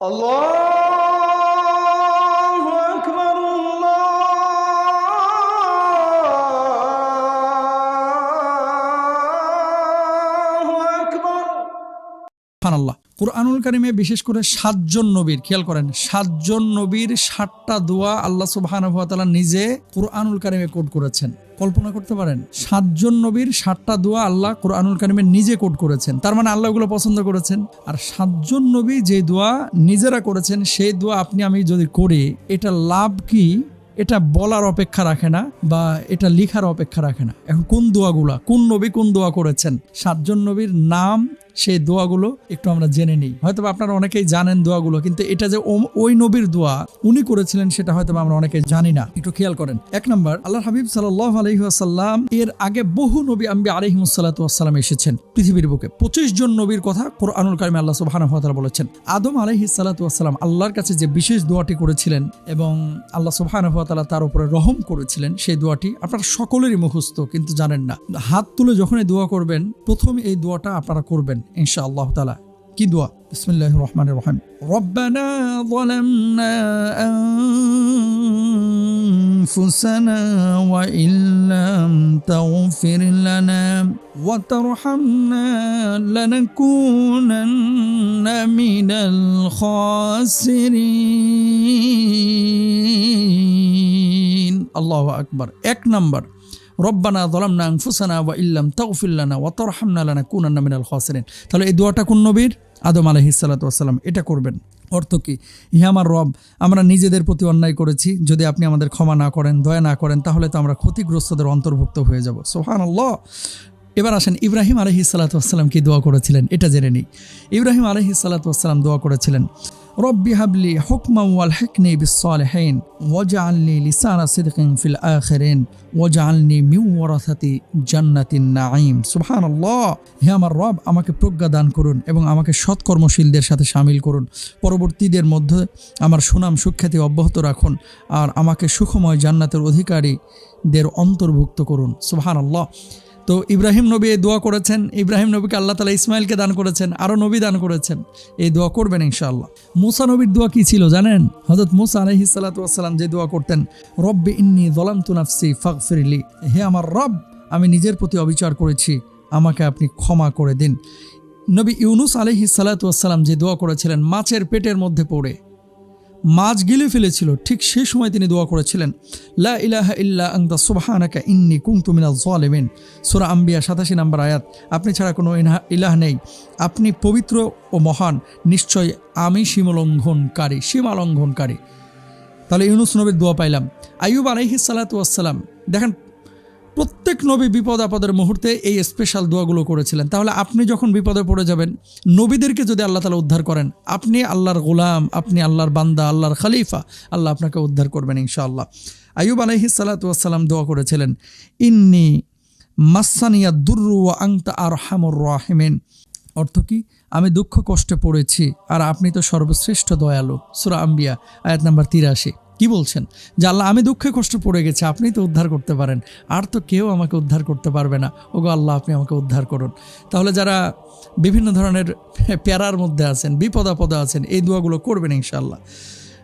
الله أكبر الله أكبر আল্লাহ কোরআনুল কারিমে বিশেষ করে সাতজন নবীর খেয়াল করেন সাতজন নবীর সাতটা দোয়া আল্লাহ সুবাহানুভাতালা নিজে কোরআনুল কারিমে কোড করেছেন কল্পনা করতে পারেন। সাতজন নবীর সাতটা দোয়া আল্লাহ কোরআনুল কারিমের নিজে কোট করেছেন। তার মানে আল্লাহ ওগুলো পছন্দ করেছেন। আর সাতজন নবী যে দোয়া নিজেরা করেছেন, সেই দোয়া আপনি আমি যদি করি, এটা লাভ কি? এটা বলার অপেক্ষা রাখে না বা এটা লিখার অপেক্ষা রাখে না। এখন কোন দোয়াগুলা, কোন নবী কোন দোয়া করেছেন? সাতজন নবীর নাম সেই দোয়াগুলো একটু আমরা জেনে নিই। হয়তো আপনারা অনেকেই জানেন দোয়াগুলো, কিন্তু এটা যে ওই নবীর দোয়া উনি করেছিলেন সেটা হয়তো আমরা অনেকে জানি না। একটু খেয়াল করেন। এক নম্বর আল্লাহ হাবিব সাল্লাহ আলহিহাসাল্লাম এর আগে বহু নবী আম্বি আলহিমসাল্লাম এসেছেন পৃথিবীর বুকে। পঁচিশ জন নবীর কথা কোরআনুল কারিমে আল্লাহ সুবাহ বলেছেন। আদম আলহি সাল্লাম আল্লাহর কাছে যে বিশেষ দোয়াটি করেছিলেন এবং আল্লাহ সুবাহ তার উপরে রহম করেছিলেন, সেই দোয়াটি আপনারা সকলেরই মুখস্থ, কিন্তু জানেন না। হাত তুলে যখন এই দোয়া করবেন, প্রথম এই দোয়াটা আপনারা করবেন। ইনশা আল্লাহ তালা কি দোয়া বিসমিল্লাহ রহমান রহিম রব্বানা ظلمنا أنفسنا وإن لم تغفر لنا وترحمنا لنكونن من الخاسرين الله أكبر এক নম্বর রব্বানা দলামনা আনফুসানা ওয়া ইল্লাম তাগফির লানা ওয়া তারহামনা লানাকুনান্না মিনাল খাসিরিন। তাহলে এই দোয়াটা কোন নবীর? আদম আলাইহিস সালাতু এটা করবেন। অর্থ কি? ইহা আমার রব, আমরা নিজেদের প্রতি অন্যায় করেছি। যদি আপনি আমাদের ক্ষমা না করেন, দয়া না করেন, তাহলে তো আমরা ক্ষতিগ্রস্তদের অন্তর্ভুক্ত হয়ে যাব। সোহানাল্লাহ এবার আসেন ইব্রাহিম আলহি সালাতাম কি দোয়া করেছিলেন? এটা জেনে নিই। ইব্রাহিম আলহি সালাতাম দোয়া করেছিলেন, রব্বি হাবলি হুকমা ওয়াল হিকনি বিসসালিহিন ওয়াজআলনি লিসানা সিদকিন ফিল আখিরিন ওয়াজআলনি মিন ওয়ারাসাতি জান্নাতিন নাঈম। সুবহানাল্লাহ। হে আমার রব, আমাকে প্রজ্ঞা দান করুন এবং আমাকে সৎকর্মশীলদের সাথে সামিল করুন। পরবর্তীদের মধ্যে আমার সুনাম সুখ্যাতি অব্যাহত রাখুন আর আমাকে সুখময় জান্নাতের অধিকারীদের অন্তর্ভুক্ত করুন। সুবহানাল্লাহ। তো ইব্রাহিম নবী এই দোয়া করেছেন। ইব্রাহিম নবীকে আল্লাহ তালা ইসমাইলকে দান করেছেন, আরও নবী দান করেছেন। এই দোয়া করবেন ইনশাআল্লাহ। মুসা নবীর দোয়া কি ছিল জানেন? হজরত মুসা আলহি সাল্লাতাম যে দোয়া করতেন, রব্বে ইন্নি দলাম তুনাফসি ফাগফিরলি হে আমার রব, আমি নিজের প্রতি অবিচার করেছি, আমাকে আপনি ক্ষমা করে দিন। নবী ইউনুস আলহি সাল্লাতাম যে দোয়া করেছিলেন, মাছের পেটের মধ্যে পড়ে। মাছ গিলে ফেলেছিল। ঠিক সেই সময় তিনি দোয়া করেছিলেন, লা ইলাহা ইল্লা আংদা সুবহানাকা ইন্নি কুনতু মিনাজ জালিমিন সূরা আম্বিয়া 87 নম্বর আয়াত, আপনি ছাড়া কোনো ইলাহ নেই। আপনি পবিত্র ও মহান, নিশ্চয় আমি সীমালঙ্ঘনকারী সীমালঙ্ঘনকারী। তাহলে ইউনুস নবীর দোয়া পাইলাম। আইয়ুব আলাইহিস সালাতু ওয়াসসালাম দেখেন প্রত্যেক নবী বিপদ আপদের মুহূর্তে এই স্পেশাল দোয়াগুলো করেছিলেন। তাহলে আপনি যখন বিপদে পড়ে যাবেন, নবীদেরকে যদি আল্লাহ তালা উদ্ধার করেন, আপনি আল্লাহর গোলাম, আপনি আল্লাহর বান্দা, আল্লাহর খালিফা, আল্লাহ আপনাকে উদ্ধার করবেন ইনশাআল্লাহ। আয়ুব আলহি সালাতাম দোয়া করেছিলেন, ইন্নি মাসানিয়া দুর্রু আংতা আর হামর রাহিমেন। অর্থ কি? আমি দুঃখ কষ্টে পড়েছি, আর আপনি তো সর্বশ্রেষ্ঠ দয়ালু। সুরা আম্বিয়া, আয়াত নাম্বার তিরাশি। কি বলছেন? যে আল্লাহ, আমি দুঃখে কষ্ট পড়ে গেছি আপনি তো উদ্ধার করতে পারেন। আর তো কেউ আমাকে উদ্ধার করতে পারবে না। ওগো আল্লাহ, আপনি আমাকে উদ্ধার করুন। তাহলে যারা বিভিন্ন ধরনের প্যারার মধ্যে আছেন, বিপদ আপদে আছেন, এই দোয়াগুলো করবেন ইনশাল্লাহ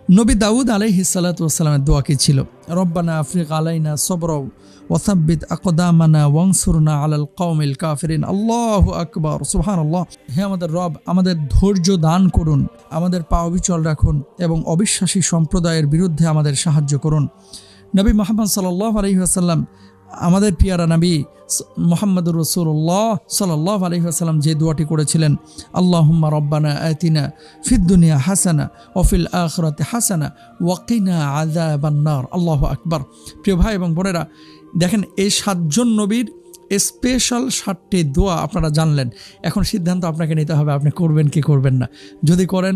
নবী দাউদ আলাইহি সালাতামের দোয়া কি ছিল? রব্বানা আফ্রিক আলাইনা সবরও ওসাব্বিদ আকদামানা ওয়াংসুরনা আলাল কৌমিল কাফরিন। আল্লাহ আকবর সুহান আল্লাহ হে আমাদের রব, আমাদের ধৈর্য দান করুন, আমাদের পা অবিচল রাখুন এবং অবিশ্বাসী সম্প্রদায়ের বিরুদ্ধে আমাদের সাহায্য করুন। নবী মোহাম্মদ সাল্লাহ আলহিহাসাল্লাম আমাদের পিয়ারা নবী মোহাম্মদুর রসুল্লাহ সাল্লাহ আলহিহাসাল্লাম যে দোয়াটি করেছিলেন, আল্লাহুম্মা রব্বানা আতিনা ফিদ্দুনিয়া হাসানা ওফিল আখরাতে হাসানা ওয়াকিনা আদা বান্নার আল্লাহ আকবার। প্রিয় ভাই এবং বোনেরা, দেখেন এই সাতজন নবীর স্পেশাল সাতটি দোয়া আপনারা জানলেন। এখন সিদ্ধান্ত আপনাকে নিতে হবে, আপনি করবেন কি করবেন না। যদি করেন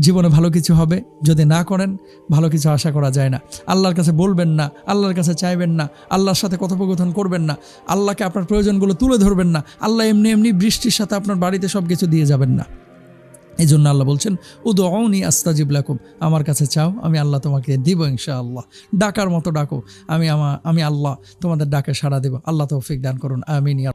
জীবনে ভালো কিছু হবে। যদি না করেন, ভালো কিছু আশা করা যায় না। আল্লাহর কাছে বলবেন না, আল্লাহর কাছে চাইবেন না, আল্লাহর সাথে কথোপকথন করবেন না, আল্লাহকে আপনার প্রয়োজনগুলো তুলে ধরবেন না, আল্লাহ এমনি এমনি বৃষ্টির সাথে আপনার বাড়িতে সব কিছু দিয়ে যাবেন না। এই জন্য আল্লাহ বলছেন উদৌনি আস্তাজিব লাকুম। আমার কাছে চাও, আমি আল্লাহ তোমাকে দিব ইনশা আল্লাহ ডাকার মতো ডাকো, আমি আমা, আমি আল্লাহ তোমাদের ডাকে সাড়া দেব। আল্লাহ তৌফিক দান করুন। আমিন ইয়া